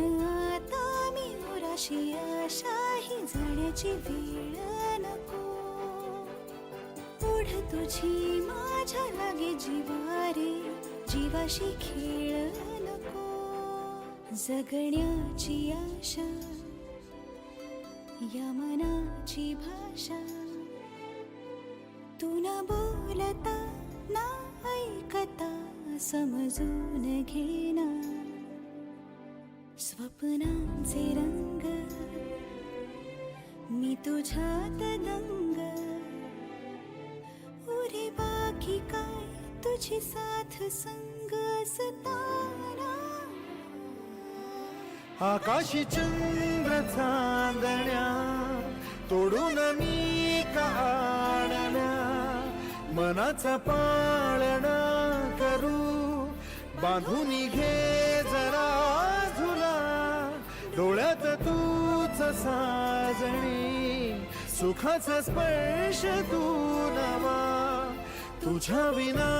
आता मी उराशी आशाही जाण्याची वेळ नको. पुढ तुझी माझ्या लागे जीवारे जीवाशी खेळ नको. जगण्याची आशा या मनाची भाषा. तू न बोलता ना ऐकता समजून घेणार स्वप्नांचे रंग मी तुझ्यात दंग. उरे बाकी काय तुझी साथ संग असताना? आकाशी चंद्र चांदण्या तोडून मी काढण्या. मनाचा पाळणा करू बांधून घे डोळ्यात तूच साजणी सुखाचा स्पर्श तू नवा तुझ्या विना